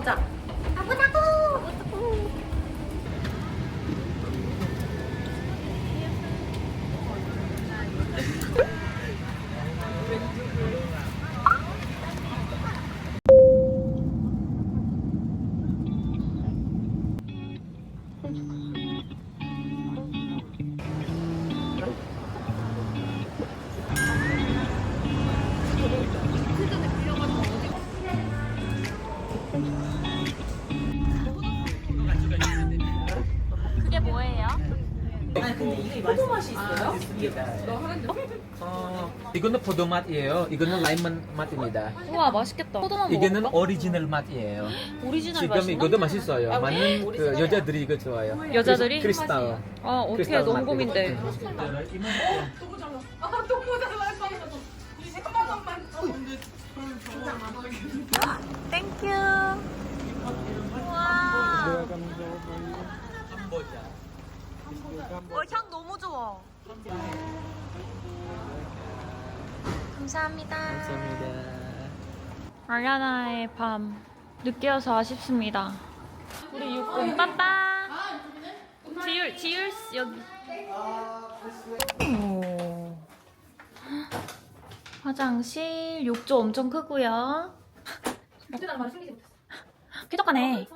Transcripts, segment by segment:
가보자. 가 이거는 포도 맛이에요. 이거는 라임 맛입니다. 우와 맛있겠다. 포도만 이거는 먹을까? 오리지널 맛이에요. 오리지널 지금 맛이나? 이것도 맛있어요. 많은 그 여자들이 이거 좋아해요. 여자들이? 크리스- 크리스탈. 아 어떻게 크리스탈 너무 맛 고민돼. 이거. 땡큐. 와. 어, 향 너무 좋아. 감사합니다. 감사합니다. 알라나의 밤 늦게 와서 아쉽습니다. 우리 육군 빠빠. 지율 지율 씨 여기. 오. 화장실 욕조 엄청 크고요. 쾌적하네.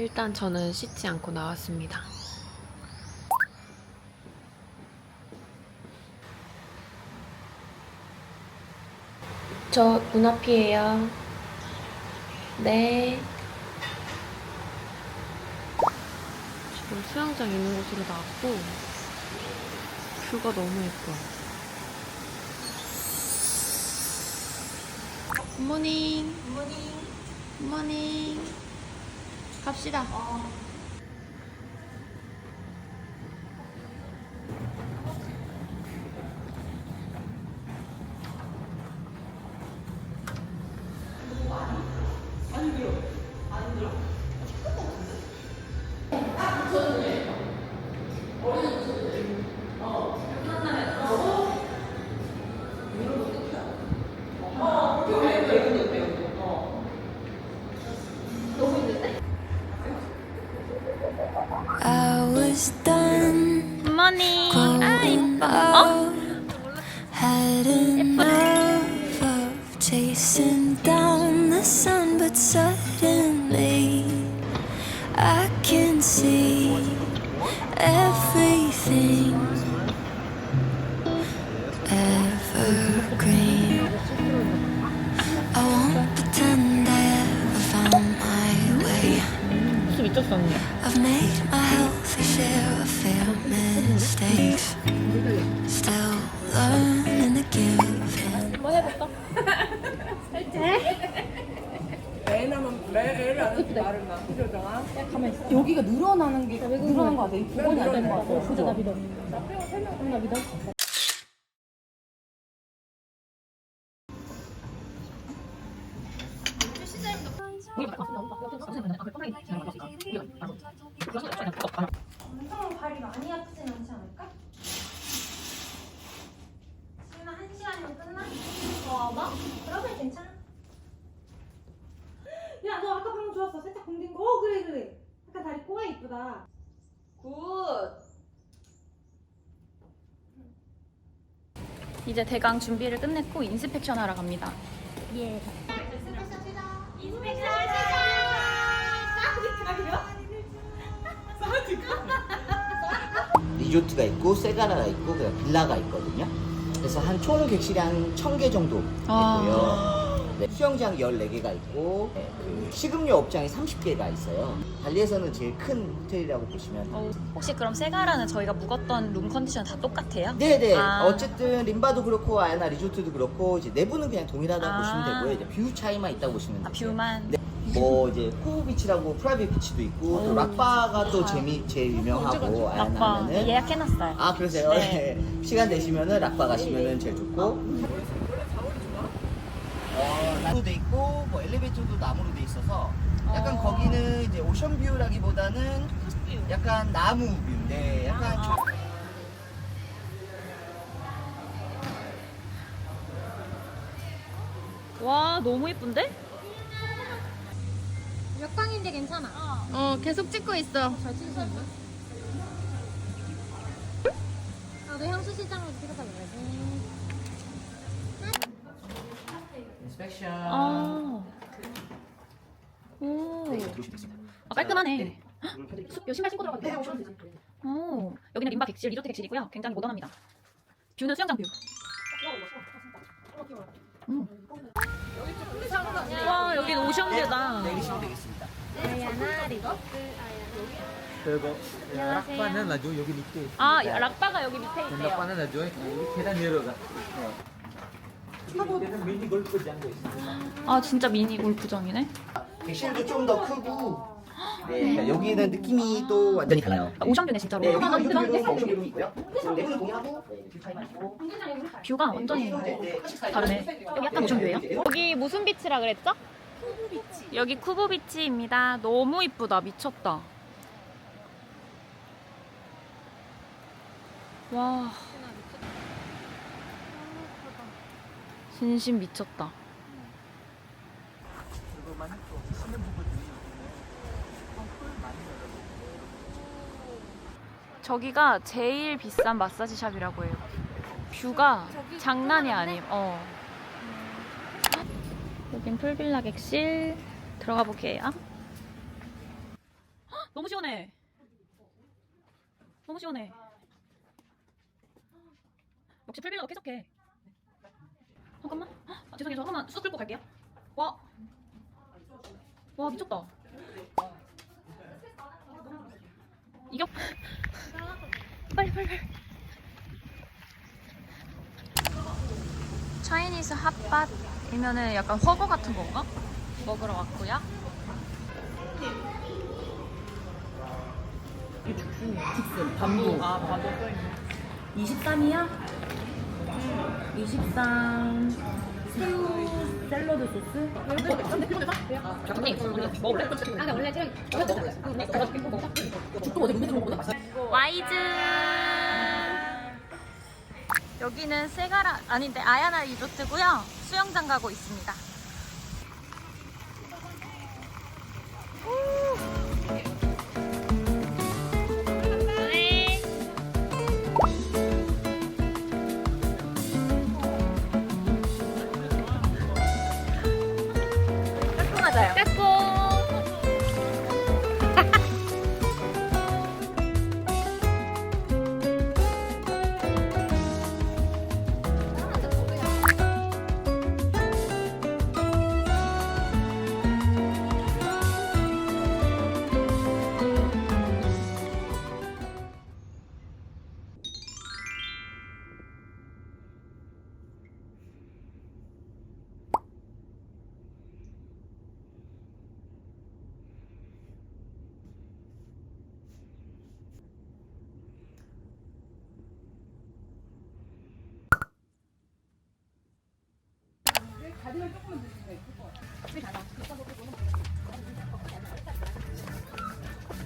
일단 저는 씻지 않고 나왔습니다. 저문 앞이에요. 네. 지금 수영장 있는 곳으로 나왔고, 뷰가 너무 예뻐요. 굿모닝. 굿모닝. 굿모닝. 갑시다. I I can see everything evergreen. I won't pretend I ever found my way. 무슨 미쳤어 언니. I've made my healthy share of fair mistakes. Still learning to give in. 한번 해볼까? 여기가 늘어나는 게 늘어난 거 같아. 이 부분이 안 된거 같아. 그죠? 나 믿어. 나 믿어. 엄청 발이 많이 아프진 않지 않을까? 지금 한 시간이면 끝나? 더 와봐? 그러면 괜찮아. 야, 너 아까 방금 좋았어. 살짝 공긴 거. 어, 그래, 그래. 약간 다리 꼬가 이쁘다. 이제 대강 준비를 끝냈고 인스펙션 하러 갑니다. 예. 리조트가 있고 세가라가 있고 그다음 빌라가 있거든요. 그래서 한 총 객실이 한 1000개 정도 아. 있고요. 네, 수영장 14개가 있고 네, 그 식음료 업장이 30개가 있어요. 발리에서는 제일 큰 호텔이라고 보시면 어, 혹시 그럼 세가라는 저희가 묵었던 룸 컨디션 다 똑같아요? 네네. 아. 어쨌든 림바도 그렇고 아야나 리조트도 그렇고 이제 내부는 그냥 동일하다고 아. 보시면 되고요. 이제 뷰 차이만 있다고 보시면 아, 돼요. 뷰만. 네. 뭐 이제 코우 비치라고 프라이빗 비치도 있고 또 락바가 또 재미 제일 유명하고 아빠 아야나는 예약해놨어요. 아 그러세요? 네. 네. 시간 되시면은 락바 가시면은 제일 좋고. 어, 나무로 돼 있고 뭐 엘리베이터도 나무로 돼 있어서 약간 어. 거기는 이제 오션 뷰라기보다는 약간 나무 뷰인데 약간 좀와 너무 예쁜데? 몇 강인데 괜찮아. 어 계속 찍고 있어. 잘 찍으셨네. 나도 향수 시장으로 찍어서 Inspection. 아. 오. 아, 깔끔하네. 숲, 요 신발 신고 들어가도 돼요? 오. 여기는 림바 객실, 리조트 객실이고요. 굉장히 모던합니다. 뷰는 수영장 뷰. 음. 와, 여긴 오션뷰다. 내리시면 되겠습니다. 그리고 락바는 나죠 여기 밑에. 아, 락바가 여기 밑에 있대요. 락바는 나죠 여기 계단 내려가. 네. 밑에는 미니 골프장도 있습니다. 아, 진짜 미니 골프장이네. 객실도 좀 더 크고 네, 그러니까 여기는 느낌이 또 완전히 달라요. 아, 오션뷰네, 진짜로. 네, 여기는 오션뷰로 오션뷰로 있고요. 내부는 동일하고 네, 뷰 차이만 있고 뷰가 완전히 다르네. 여기 약간 오션뷰예요? 여기 무슨 비치라 그랬죠? 여기 쿠보 비치입니다. 너무 이쁘다. 미쳤다. 와. 진심 미쳤다. 저기가 제일 비싼 마사지 샵이라고 해요. 뷰가 장난이 아니에요. 어. 여긴 풀빌라 객실 들어가 볼게요. 헉, 너무 시원해. 너무 시원해. 역시 풀빌라가 쾌적해. 잠깐만. 헉, 아, 죄송해요. 저 한번 쑥 끌고 갈게요. 와. 와 미쳤다. 이겨. 빨리 빨리 빨리. 차이니스 핫밭이면은 약간 허거 같은 건가? 먹으러 왔고요. 직슨 반도 아 반도 써있네 23이야? 23 새우 샐러드 소스? 와이즈! 여기는 세가라 아닌데 아야나 리조트고요. 수영장 가고 있습니다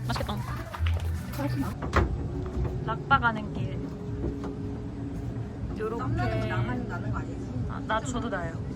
맛있겠다. 락바 가는 길. 요렇게. 아, 나 저도 나요.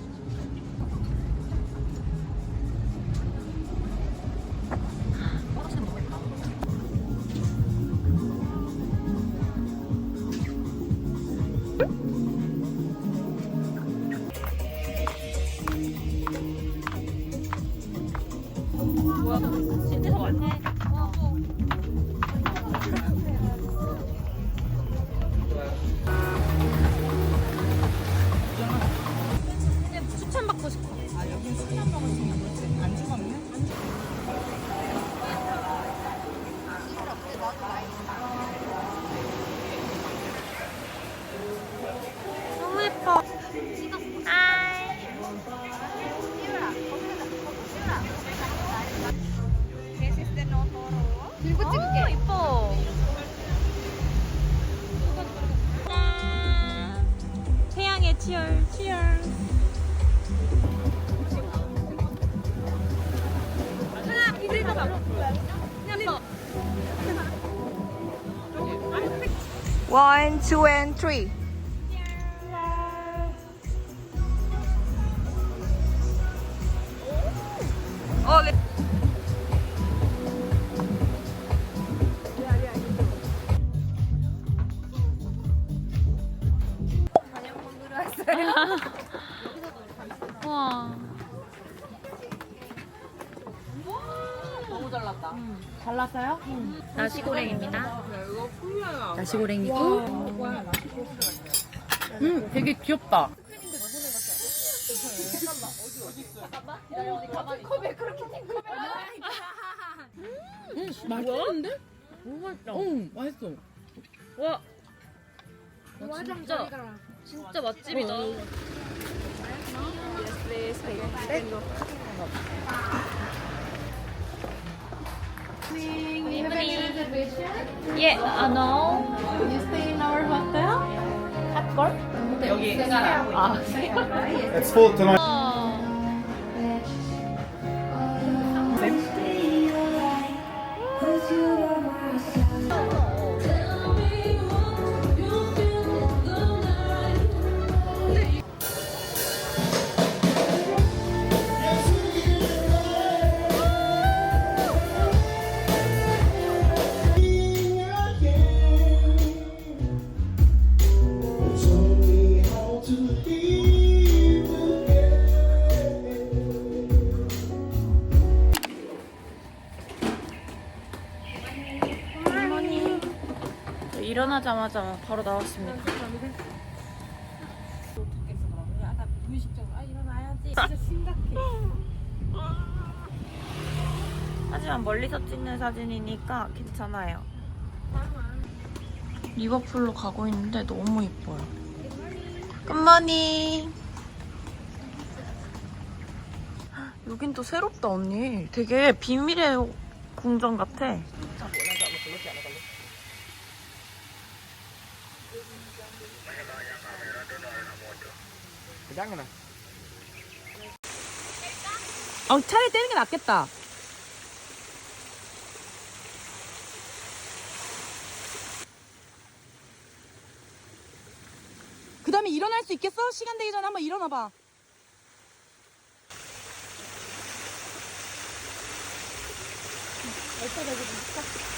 One, two, and three. Oh, 네. 와. 잘랐어요? 나시고랭입니다. 나시고랭이고. 음, 되게 귀엽다. 음, 맛있는데? 너무 맛있다. 응, 맛있어. 와. 와, 진짜. 진짜 맛집이다. Yes, please. Thank you. Thank you. reservation? Yeah, uh, no. You stay in our hotel? At Cork? 여기. 아. It's full tonight. 일어나자마자 바로 나왔습니다. 하지만 멀리서 찍는 사진이니까 괜찮아요. 리버풀로 가고 있는데 너무 이뻐요. 굿모닝. 여긴 또 새롭다 언니. 되게 비밀의 궁전 같아. 어, 차라리 떼는 게 낫겠다. 그 다음에 일어날 수 있겠어? 시간 되기 전에 한번 일어나봐. I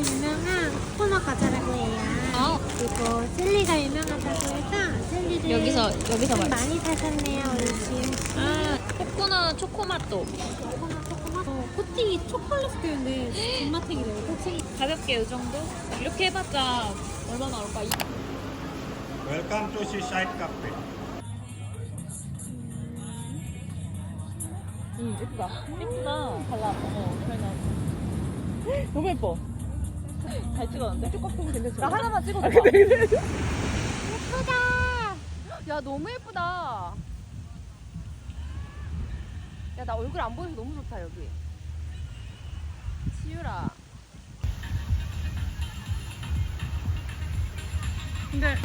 유명한 코코넛 과자라고 해요. 그리고 젤리가 유명하다고 해서 젤리를 여기서 여기서 좀 맛있어. 많이 사셨네요, 어르신. 아, 코코넛 초코맛도 코코넛 코코넛. 어, 코팅이 초콜릿 스프인데 존맛탱이래요. 코팅이 가볍게 이 정도? 이렇게 해봤자 얼마 나올까? 이- Welcome to Seaside Cafe. 응 예쁘다 예쁘다 잘 나왔다 어 그래 너무 예뻐 잘 찍었는데? 조금 괜찮지? 나 하나만 찍어줘 예쁘다. 야 너무 예쁘다. 야 나 얼굴 안 보여서 너무 좋다 여기. 지유라. 근데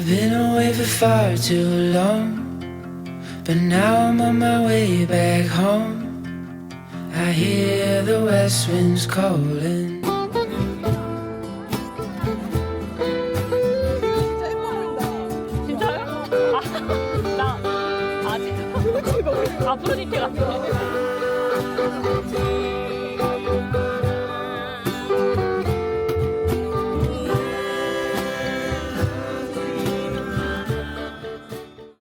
I've been away for far too long, but now I'm on my way back home. I hear the west winds calling. 진짜요? 아, 나 아직 아프로디테 같아